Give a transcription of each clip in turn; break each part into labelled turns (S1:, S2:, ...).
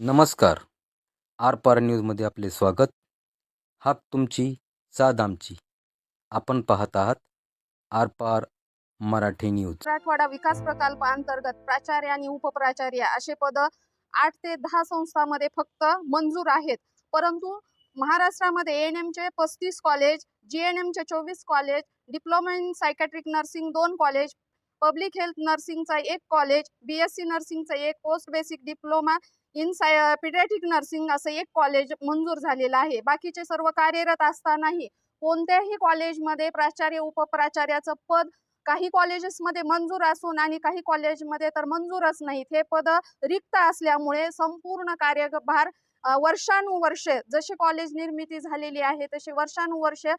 S1: नमस्कार. आर पार न्यूजमध्ये आपले स्वागत. हाक तुमची साद आमची. आपण पाहत आहात आर पार मराठी न्यूज.
S2: मराठवाडा विकास प्रकल्पाअंतर्गत प्राचार्य आणि उपप्राचार्य असे पद आठ ते दहा संस्थांमध्ये फक्त मंजूर आहेत. परंतु महाराष्ट्रामध्ये एन एमचे पस्तीस कॉलेज जी एन एमचे चोवीस college diploma in psychiatric nursing दोन कॉलेज पब्लिक हेल्थ नर्सिंगचा एक कॉलेज बी एस सी नर्सिंगचा एक post basic diploma in psy pediatric nursing असं एक कॉलेज मंजूर झालेलं आहे. बाकीचे सर्व कार्यरत असतानाही कोणत्याही कॉलेजमध्ये प्राचार्य उपप्राचार्याचं पद काही कॉलेजेसमध्ये मंजूर असून आणि काही कॉलेजमध्ये तर मंजूरच नाहीत. हे पद रिक्त असल्यामुळे संपूर्ण कार्यभार वर्षानुवर्षे जशी कॉलेज निर्मिती झालेली आहे तशी वर्षानुवर्षे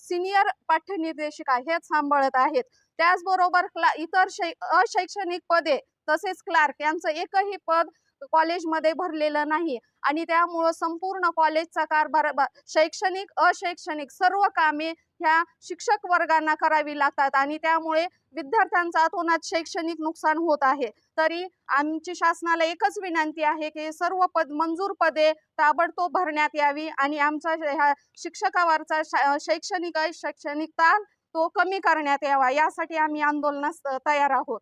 S2: सिनियर पाठ्यनिर्देशिका हेच सांभाळत आहेत. त्याचबरोबर क्ला इतर शै अशैक्षणिक पदे तसेच क्लार्क यांचं एकही पद कॉलेजमध्ये भरलेलं नाही. आणि त्यामुळं संपूर्ण कॉलेजचा कारभार शैक्षणिक अशैक्षणिक सर्व कामे ह्या शिक्षक वर्गांना करावी लागतात. आणि त्यामुळे विद्यार्थ्यांचं अतोनात शैक्षणिक नुकसान होत आहे. तरी आमची शासनाला एकच विनंती आहे की सर्व पद मंजूर पदे ताबडतोब भरण्यात यावी आणि आमचा श- ह्या शिक्षकावरचा शा- शैक्षणिक शैक्षणिक ताण तो कमी करण्यात यावा. यासाठी आम्ही आंदोलनास तयार आहोत.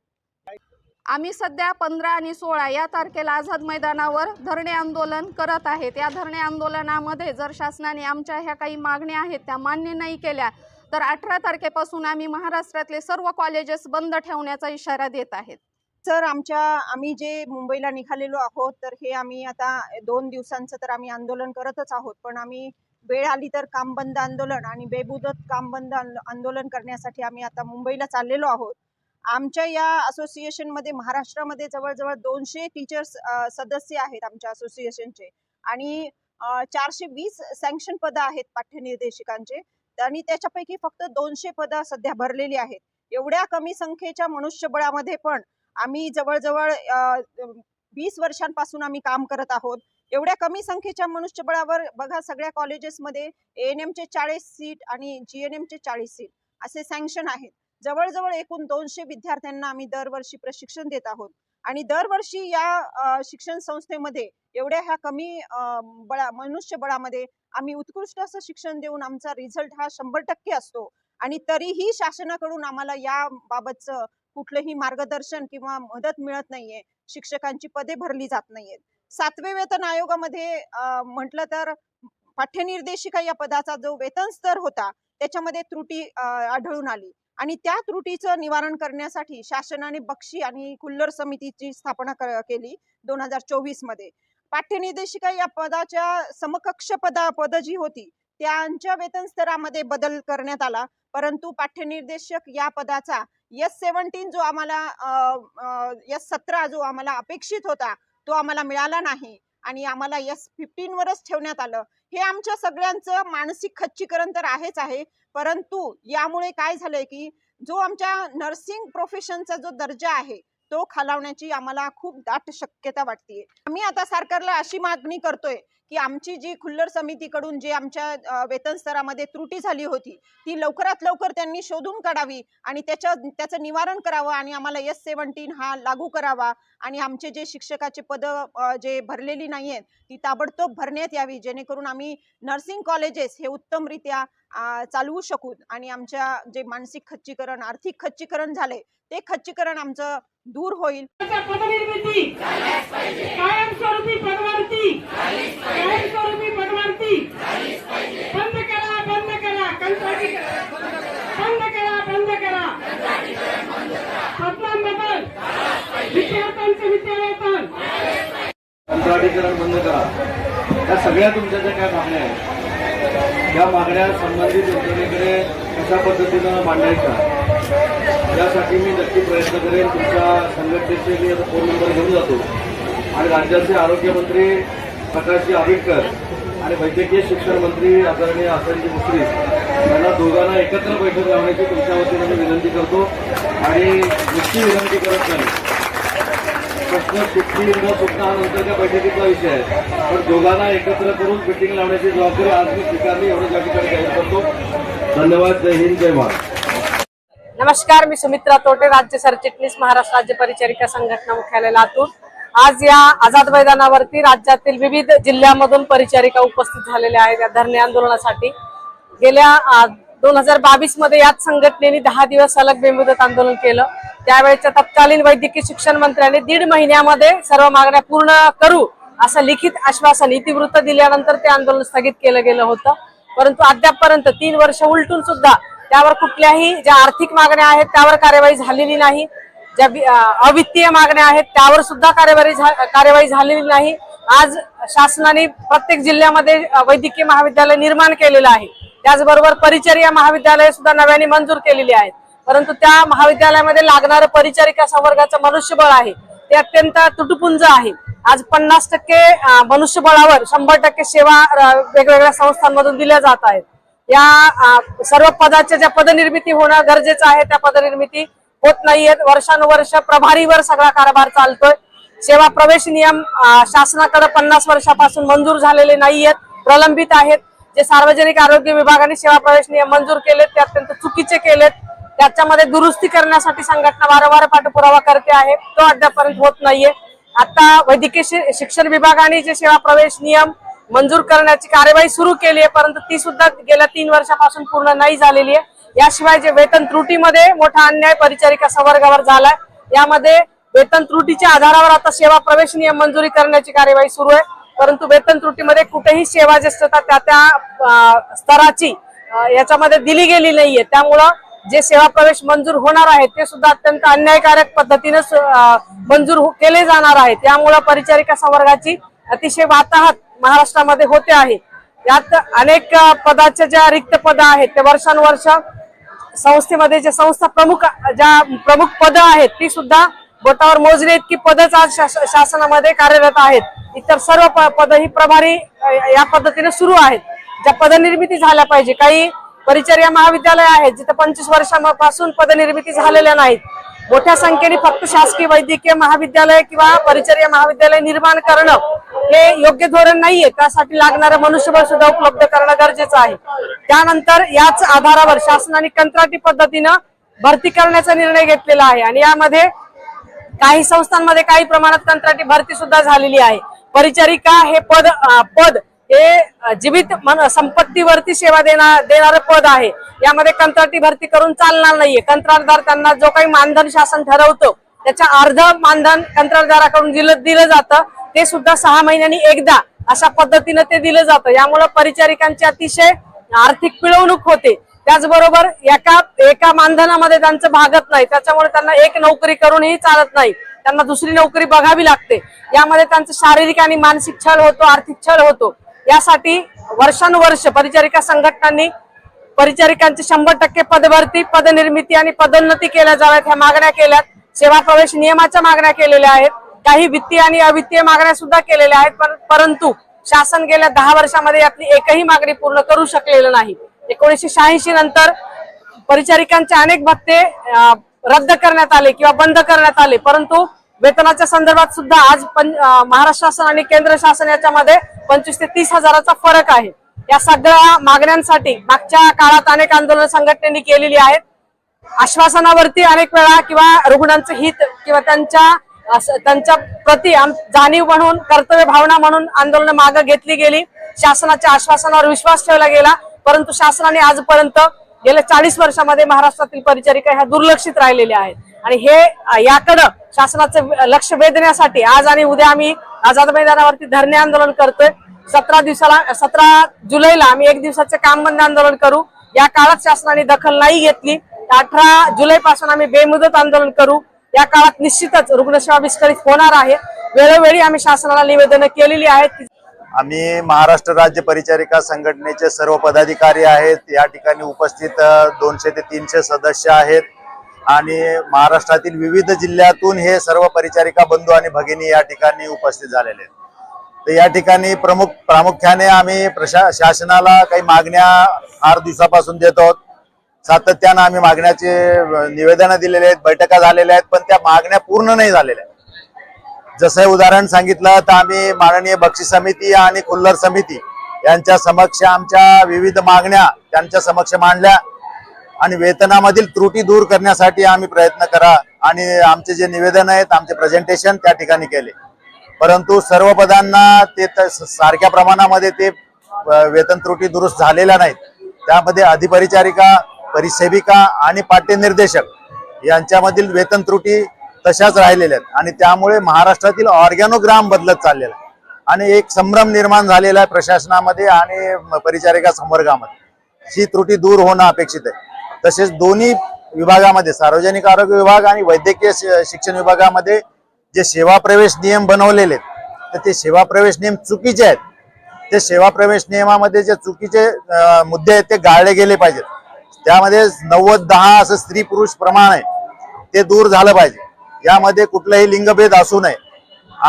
S2: आम्ही सध्या पंधरा आणि सोळा या तारखेला आझाद मैदानावर धरणे आंदोलन करत आहेत. या धरणे आंदोलनामध्ये जर शासनाने आमच्या ह्या काही मागण्या आहेत त्या मान्य नाही केल्या तर अठरा तारखेपासून आम्ही महाराष्ट्रातले सर्व कॉलेजेस बंद ठेवण्याचा इशारा देत आहेत.
S3: सर आमच्या आम्ही जे मुंबईला निघालेलो आहोत तर हे आम्ही आता दोन दिवसांचं तर आम्ही आंदोलन करतच आहोत. पण आम्ही वेळ आली तर काम बंद आंदोलन आणि बेबुदत काम बंद आंदोलन करण्यासाठी आम्ही आता मुंबईला चाललेलो आहोत. आमच्या या असोसिएशनमध्ये महाराष्ट्रामध्ये जवळजवळ दोनशे टीचर्स सदस्य आहेत आमच्या असोसिएशनचे. आणि चारशे वीस सँक्शन पदं आहेत पाठ्यनिर्देशिकांचे. आणि त्याच्यापैकी फक्त दोनशे पदं सध्या भरलेली आहेत. एवढ्या कमी संख्येच्या मनुष्यबळामध्ये पण आम्ही जवळजवळ वीस वर्षांपासून आम्ही काम करत आहोत. एवढ्या कमी संख्येच्या मनुष्यबळावर बघा सगळ्या कॉलेजेसमध्ये एन एमचे चाळीस सीट आणि जी एन एमचे चाळीस सीट असे सँक्शन आहेत. जवळजवळ एकूण दोनशे विद्यार्थ्यांना आम्ही दरवर्षी प्रशिक्षण देत आहोत. आणि दरवर्षी या शिक्षण संस्थेमध्ये एवढ्या ह्या कमी बळा मनुष्यबळामध्ये आम्ही उत्कृष्ट असं शिक्षण देऊन आमचा रिझल्ट हा शंभर टक्के असतो. आणि तरीही शासनाकडून आम्हाला या बाबतचं कुठलंही मार्गदर्शन किंवा मदत मिळत नाहीये. शिक्षकांची पदे भरली जात नाहीयेत. सातवे वेतन आयोगामध्ये म्हटलं तर पाठ्यनिर्देशिका या पदाचा जो वेतन स्तर होता त्याच्यामध्ये त्रुटी आढळून आली. आणि त्या त्रुटीचं निवारण करण्यासाठी शासनाने बक्षी आणि खुल्लर समितीची स्थापना केली दोन हजार चोवीसमध्ये पाठ्यनिर्देशिका या पदाच्या समकक्ष पदा पद जी होती त्यांच्या वेतन स्तरामध्ये बदल करण्यात आला. परंतु पाठ्यनिर्देशक या पदाचा एस सेव्हन्टीन जो आम्हाला एस सतरा जो आम्हाला अपेक्षित होता तो आम्हाला मिळाला नाही. आणि आम्हाला एस फिफ्टीन वरच ठेवण्यात आलं. हे आमच्या सगळ्यांचं मानसिक खच्चीकरण तर आहेच आहे. परंतु यामुळे काय झालंय की जो आमच्या नर्सिंग प्रोफेशनचा जो दर्जा आहे तो खालावण्याची आम्हाला खूप दाट शक्यता वाटते आम्ही आता सरकारला अशी मागणी करतोय की आमची जी खुल्लर समितीकडून जे आमच्या वेतन स्तरामध्ये त्रुटी झाली होती ती लवकरात लवकर त्यांनी शोधून काढावी आणि त्याच्या त्याचं निवारण करावं आणि आम्हाला एस सेव्हन्टीन हा लागू करावा आणि आमचे जे शिक्षकाचे पद जे भरलेली नाही आहेत ती ताबडतोब भरण्यात यावी जेणेकरून आम्ही नर्सिंग कॉलेजेस हे उत्तमरित्या चालवू शकू आणि आमच्या जे मानसिक खच्चीकरण आर्थिक खच्चीकरण झाले ते खच्चीकरण आमचं दूर होईल.
S4: पदनिर्मिती. कायमस्वरूपी पदभरती कायमस्वरूपी बंद करा बंद करा बंद करा बंद करा. बदलाम बदल विद्यार्थ्यांचं विद्यावेतन
S5: कंत्राटीकरण बंद करा. या सगळ्या तुमच्या ज्या काय मागण्या आहेत या मागण्या संबंधित यंत्रणेकडे कशा पद्धतीनं मांडायच्या? यासाठी मी नक्की प्रयत्न करेन. तुमच्या संघटनेचे मी आता फोन नंबर घेऊन जातो. आणि राज्याचे आरोग्यमंत्री प्रकाशजी आंबेडकर आणि वैद्यकीय शिक्षण मंत्री आदरणीय आसनजी मुश्रीफ यांना दोघांना एकत्र बैठक लावण्याची तुमच्या वतीने मी विनंती करतो. आणि नुसती विनंती करत नाही. प्रश्न सुटली न सुटणं हा नंतरच्या बैठकीतला विषय आहे. पण दोघांना एकत्र करून मिटिंग लावण्याची जबाबदारी आज मी स्वीकारली एवढं या ठिकाणी जाहीर करतो. धन्यवाद. जय हिंद. जय महाराष्ट्र
S6: नमस्कार मी सुमित्रा तोटे राज्य सरचिटणीस महाराष्ट्र राज्य परिचारिका संघटना मुख्यालय लातूर. आज या आझाद मैदानावरती राज्यातील विविध जिल्ह्यामधून परिचारिका उपस्थित झालेल्या आहेत. या धरणे आंदोलनासाठी गेल्या दोन हजार बावीसमध्ये याच संघटनेने दहा दिवस सलग बेमुदत आंदोलन केलं. त्यावेळेच्या तत्कालीन वैद्यकीय शिक्षण मंत्र्यांनी दीड महिन्यामध्ये सर्व मागण्या पूर्ण करू असं लिखित आश्वासन इतिवृत्त दिल्यानंतर ते आंदोलन स्थगित केलं गेलं होतं. परंतु अद्यापपर्यंत तीन वर्ष उलटून सुद्धा त्यावर कुठल्याही ज्या आर्थिक मागण्या आहेत त्यावर कार्यवाही झालेली नाही. ज्या अवित्तीय मागण्या आहेत त्यावर सुद्धा कार्यवाही झा- कार्यवाही झालेली नाही. आज शासनाने प्रत्येक जिल्ह्यामध्ये वैद्यकीय महाविद्यालय निर्माण केलेलं आहे. त्याचबरोबर परिचर्या महाविद्यालय सुद्धा नव्याने मंजूर केलेली आहेत. परंतु त्या महाविद्यालयामध्ये लागणारं परिचारिका संवर्गाचं मनुष्यबळ आहे. ते अत्यंत तुटपुंज आहे. आज पन्नास टक्के मनुष्यबळावर शंभर टक्के सेवा वेगवेगळ्या संस्थांमधून दिल्या जात आहेत. या सर्व पदाच्या ज्या पदनिर्मिती होणं गरजेचं आहे त्या पदनिर्मिती होत नाहीयेत. वर्षानुवर्ष प्रभारीवर सगळा कारभार चालतोय. सेवा प्रवेश नियम शासनाकडे पन्नास वर्षापासून मंजूर झालेले नाहीयेत प्रलंबित आहेत जे सार्वजनिक आरोग्य विभागाने सेवा प्रवेश नियम मंजूर केलेत ते अत्यंत चुकीचे केलेत. त्याच्यामध्ये दुरुस्ती करण्यासाठी संघटना वारंवार पाठपुरावा करते आहे. तो अद्यापर्यंत होत नाहीये. आता वैद्यकीय शि- शिक्षण विभागाने जे सेवा प्रवेश नियम मंजूर करण्याची कार्यवाही सुरू केली आहे परंतु ती सुद्धा गेल्या तीन वर्षापासून पूर्ण नाही झालेली आहे. याशिवाय जे वेतन त्रुटीमध्ये मोठा अन्याय परिचारिका संवर्गावर झालाय यामध्ये वेतन त्रुटीच्या आधारावर आता सेवा प्रवेश नियम मंजुरी करण्याची कार्यवाही सुरू आहे. परंतु वेतन त्रुटीमध्ये कुठेही सेवा ज्येष्ठता त्या त्या स्तराची याच्यामध्ये दिली गेली नाहीये. त्यामुळं जे सेवा प्रवेश मंजूर होणार आहेत ते सुद्धा अत्यंत अन्यायकारक पद्धतीने सु- मंजूर हो, केले जाणार आहेत त्यामुळं परिचारिका संवर्गाची अतिशय वाताहत महाराष्ट्रामध्ये होते आहे. यात अनेक पदाच्या ज्या रिक्त पद आहेत ते वर्षानुवर्ष संस्थेमध्ये जे संस्था प्रमुख ज्या प्रमुख पद आहेत ती सुद्धा बोटावर मोजले इतकी पदच आज शास- शासनामध्ये कार्यरत आहेत. इतर सर्व प- पद ही प्रभारी या पद्धतीने सुरू आहेत. ज्या पदनिर्मिती झाल्या पाहिजे काही परिचर्या महाविद्यालय आहेत जिथे पंचवीस वर्षापासून पदनिर्मिती झालेल्या नाहीत. मोठ्या संख्येने फक्त शासकीय वैद्यकीय महाविद्यालय किंवा परिचर्या महाविद्यालय निर्माण करणं हे योग्य धोरण नाहीये. त्यासाठी लागणारं मनुष्यबळ सुद्धा उपलब्ध करणं गरजेचं आहे. त्यानंतर याच आधारावर शासनाने कंत्राटी पद्धतीनं भरती करण्याचा निर्णय घेतलेला आहे. आणि यामध्ये काही संस्थांमध्ये काही प्रमाणात कंत्राटी भरती सुद्धा झालेली आहे. परिचारिका हे पद पद हे जीवित मन- संपत्तीवरती सेवा देणार देणारं पद आहे. यामध्ये कंत्राटी भरती करून चालणार नाहीये. कंत्राटदार त्यांना जो काही मानधन शासन ठरवतो त्याच्या अर्ध मानधन कंत्राटदाराकडून दिलं दिलं जातं. ते सुद्धा सहा महिन्यांनी एकदा अशा पद्धतीनं ते दिलं जातं. यामुळे परिचारिकांची अतिशय आर्थिक पिळवणूक होते. त्याचबरोबर एका एका मानधनामध्ये त्यांचं भागत नाही. त्याच्यामुळे त्यांना एक नोकरी करूनही चालत नाही. त्यांना दुसरी नोकरी बघावी लागते. यामध्ये त्यांचं शारीरिक आणि मानसिक छळ होतो आर्थिक छळ होतो. यासाठी वर्षानुवर्ष परिचारिका संघटनांनी परिचारिकांची शंभर टक्के पदभरती पदनिर्मिती आणि पदोन्नती केल्या जाव्यात ह्या मागण्या केल्यात. सेवा प्रवेश नियमाच्या मागण्या केलेल्या आहेत. काही वित्तीय आणि अवित्तीय मागण्या सुद्धा केलेल्या आहेत परंतु शासन गेल्या दहा वर्षामध्ये यातली एकही मागणी पूर्ण करू शकलेलं नाही. एकोणीसशे शहाऐंशी नंतर परिचारिकांचे अनेक भत्ते अं, रद्द करण्यात आले किंवा बंद करण्यात आले परंतु वेतनाच्या संदर्भात सुद्धा आज महाराष्ट्र शासन आणि केंद्र शासन याच्यामध्ये पंचवीस ते तीस हजाराचा फरक आहे. या सगळ्या मागण्यांसाठी मागच्या काळात अनेक आंदोलन संघटनेने केलेली आहेत. आश्वासनावरती अनेक वेळा किंवा रुग्णांचं हित किंवा त्यांच्या त्यांच्या प्रति जाणीव म्हणून कर्तव्य भावना म्हणून आंदोलन मागे घेतली गेली. शासनाच्या आश्वासनावर विश्वास ठेवला गेला. परंतु शासनाने आजपर्यंत गेल्या चाळीस वर्षामध्ये महाराष्ट्रातील परिचारिका ह्या दुर्लक्षित राहिलेल्या आहेत. आणि हे याकडं शासनाचं लक्ष वेधण्यासाठी आज आणि उद्या आम्ही आझाद मैदानावरती धरणे आंदोलन करतोय. सतरा दिवसाला सतरा जुलैला आम्ही एक दिवसाचे काम बंद आंदोलन करू. या काळात शासनाने दखल नाही घेतली. अठरा जुलै पासून आम्ही बेमुदत आंदोलन करू. या काळात निश्चितच रुग्णसेवा विस्कळीत होणार आहे. वेळोवेळी आम्ही शासनाला निवेदन केलेली आहेत.
S7: आम्ही महाराष्ट्र राज्य परिचारिका संघटनेचे सर्व पदाधिकारी आहेत. या ठिकाणी उपस्थित दोनशे ते तीनशे सदस्य आहेत. आणि महाराष्ट्रातील विविध जिल्ह्यातून हे सर्व परिचारिका बंधू आणि भगिनी या ठिकाणी उपस्थित झालेले आहेत. तर या ठिकाणी प्रमुख प्रामुख्याने आम्ही प्रशा शासनाला काही मागण्या आठ दिवसापासून देत आहोत. सातत्यानं आम्ही मागण्याचे निवेदनं दिलेले आहेत बैठका झालेल्या आहेत पण त्या मागण्या पूर्ण नाही झालेल्या जसं उदाहरण सांगितलं तर आम्ही माननीय बक्षी समिती आणि खुल्लर समिती यांच्या समक्ष आमच्या विविध मागण्या त्यांच्या समक्ष मांडल्या. आणि वेतनामधील त्रुटी दूर करण्यासाठी आम्ही प्रयत्न करा आणि आमचे जे निवेदन आहेत आमचे प्रेझेंटेशन त्या ठिकाणी केले. परंतु सर्व पदांना ते सारख्या प्रमाणामध्ये ते वेतन त्रुटी दुरुस्त झालेल्या नाहीत. त्यामध्ये अधिपरिचारिका परिसेविका आणि पाठ्यनिर्देशक यांच्यामधील वेतन त्रुटी तशाच राहिलेल्या आहेत आणि त्यामुळे महाराष्ट्रातील ऑर्गॅनोग्राम बदलत चाललेला आहे. आणि एक संभ्रम निर्माण झालेला आहे प्रशासनामध्ये आणि परिचारिका संवर्गामध्ये ही त्रुटी दूर होणं अपेक्षित आहे. तसेच दोन्ही विभागामध्ये सार्वजनिक आरोग्य विभाग आणि वैद्यकीय शिक्षण विभागामध्ये जे सेवा प्रवेश नियम बनवलेले आहेत तर ते सेवा प्रवेश नियम चुकीचे आहेत. ते सेवा प्रवेश नियमामध्ये जे चुकीचे मुद्दे आहेत ते गाळले गेले पाहिजेत. त्यामध्ये नव्वद दहा असं स्त्री पुरुष प्रमाण आहे ते दूर झालं पाहिजे. यामध्ये कुठलाही लिंगभेद असू नये.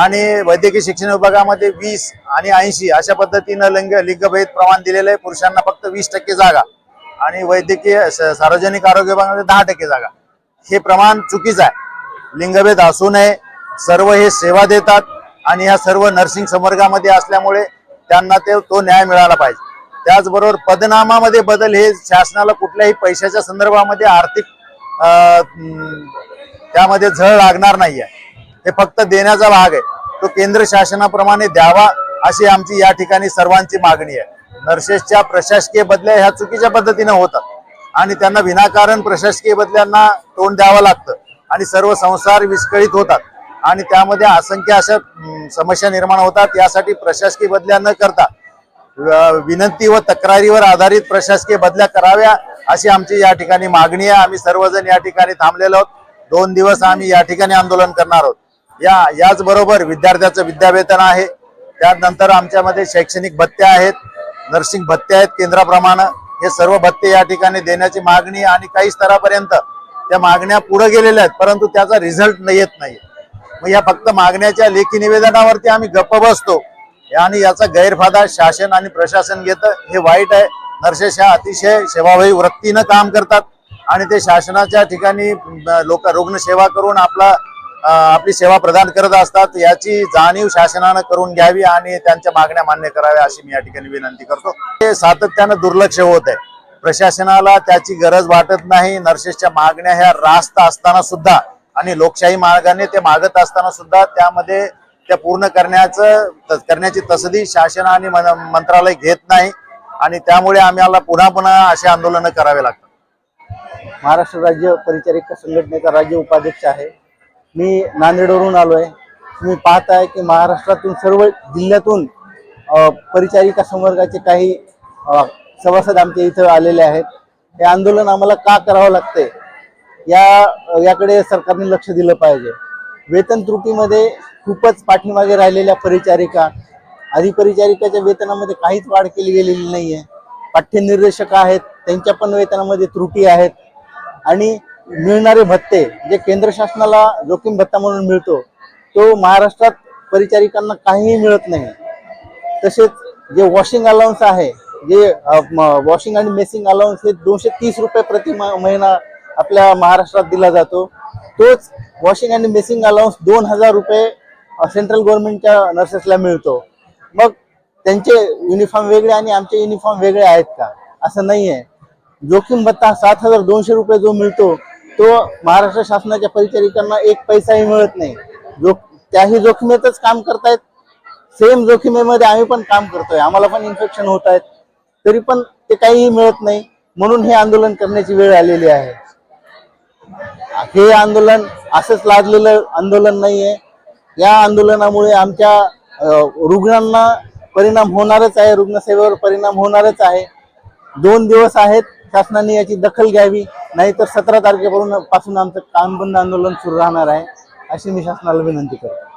S7: आणि वैद्यकीय शिक्षण विभागामध्ये वीस आणि ऐंशी अशा पद्धतीनं लिंग लिंगभेद प्रमाण दिलेलं आहे. पुरुषांना फक्त वीस टक्के जागा. आणि वैद्यकीय सार्वजनिक आरोग्य विभागामध्ये दहा टक्के जागा. हे प्रमाण चुकीचं आहे. लिंगभेद असू नये. सर्व हे सेवा देतात आणि या सर्व नर्सिंग संवर्गामध्ये असल्यामुळे त्यांना ते तो न्याय मिळाला पाहिजे. त्याचबरोबर पदनामामध्ये बदल हे शासनाला कुठल्याही पैशाच्या संदर्भामध्ये आर्थिक त्यामध्ये झळ लागणार नाही आहे हे फक्त देण्याचा भाग आहे. तो केंद्र शासनाप्रमाणे द्यावा अशी आमची या ठिकाणी सर्वांची मागणी आहे. नर्सेसच्या प्रशासकीय बदल्या ह्या चुकीच्या पद्धतीनं होतात. आणि त्यांना विनाकारण प्रशासकीय बदल्यांना तोंड द्यावं लागतं. आणि सर्व संसार विस्कळीत होतात. आणि त्यामध्ये असंख्य अशा समस्या निर्माण होतात. यासाठी प्रशासकीय बदल्या न करता विनंती व तक्रारीवर आधारित प्रशासकीय बदल्या कराव्या अशी आमची या ठिकाणी मागणी आहे. आम्ही सर्वजण या ठिकाणी थांबलेलो आहोत. दोन दिवस आम्ही या ठिकाणी आंदोलन करणार आहोत. या याचबरोबर विद्यार्थ्याचं विद्यावेतन आहे. त्यानंतर आमच्यामध्ये शैक्षणिक भत्त्या आहेत. नर्सिंग भत्ते आहेत केंद्राप्रमाणे. हे सर्व भत्ते या ठिकाणी देण्याची मागणी आणि काही स्तरापर्यंत त्या मागण्या पुढे गेलेल्या आहेत परंतु त्याचा रिझल्ट येत नाही मग या फक्त मागण्याच्या लेखी निवेदनावरती आम्ही गप्प बसतो. आणि याचा गैरफायदा शासन आणि प्रशासन घेतं. हे वाईट आहे. नर्सेस ह्या अतिशय सेवाभावी वृत्तीनं काम करतात. आणि ते शासनाच्या ठिकाणी लोक रुग्णसेवा करून आपला आपली सेवा प्रदान करत असतात याची जाणीव शासनानं करून घ्यावी आणि त्यांच्या मागण्या मान्य कराव्या अशी मी या ठिकाणी विनंती करतो. हे सातत्यानं दुर्लक्ष होत आहे. प्रशासनाला त्याची गरज वाटत नाही. नर्सेसच्या मागण्या ह्या रास्त असताना सुद्धा आणि लोकशाही मार्गाने ते मागत असताना सुद्धा त्यामध्ये त्या पूर्ण करण्याचं करण्याची तसदी शासन आणि मंत्रालय घेत नाही. आणि त्यामुळे आम्हाला पुन्हा पुन्हा असे आंदोलनं करावे लागतात.
S8: महाराष्ट्र राज्य परिचारिका संघटनेचा राज्य उपाध्यक्ष आहे. मी नांदेडवरून आलो आहे तुम्ही पाहताय की महाराष्ट्रातून सर्व जिल्ह्यातून परिचारिका संवर्गाचे काही सभासद आमच्या इथं आलेले आहेत. हे आंदोलन आम्हाला का करावं लागते या याकडे सरकारने लक्ष दिलं पाहिजे. वेतन त्रुटीमध्ये खूपच पाठीमागे राहिलेल्या परिचारिका अधिपरिचारिकाच्या वेतनामध्ये काहीच वाढ केली गेलेली नाही आहे पाठ्यनिर्देशक आहेत त्यांच्या पण वेतनामध्ये त्रुटी आहेत. आणि मिळणारे भत्ते जे केंद्र शासनाला जोखीम भत्ता म्हणून मिळतो तो महाराष्ट्रात परिचारिकांना काहीही मिळत नाही. तसेच जे वॉशिंग अलाउन्स आहे जे वॉशिंग आणि मेसिंग अलाउन्स हे दोनशे तीस रुपये प्रति म- महिना आपल्या महाराष्ट्रात दिला जातो. तोच वॉशिंग आणि मेसिंग अलाउन्स दोन हजार रुपये सेंट्रल गव्हर्नमेंटच्या नर्सेसला मिळतो. मग त्यांचे युनिफॉर्म वेगळे आणि आमचे युनिफॉर्म वेगळे आहेत का? असं नाही आहे जोखीम भत्ता सात हजार दोनशे रुपये जो मिळतो तो महाराष्ट्र शासनाच्या परिचारिकांना एक पैसाही मिळत नाही. जो त्याही जोखमीतच काम करतायत. सेम जोखीमेमध्ये आम्ही पण काम करतोय. आम्हाला पण इन्फेक्शन होत आहेत. तरी पण ते काहीही मिळत नाही. म्हणून हे आंदोलन करण्याची वेळ आलेली आहे. हे आंदोलन असंच लादलेलं आंदोलन नाहीये. या आंदोलनामुळे आमच्या रुग्णांना परिणाम होणारच आहे. रुग्णसेवेवर परिणाम होणारच आहे. दोन दिवस आहेत. शासनाने याची दखल घ्यावी नाहीतर सतरा तारखेपासून पासून आमचं काम बंद आंदोलन सुरू राहणार आहे अशी मी शासनाला विनंती करतो.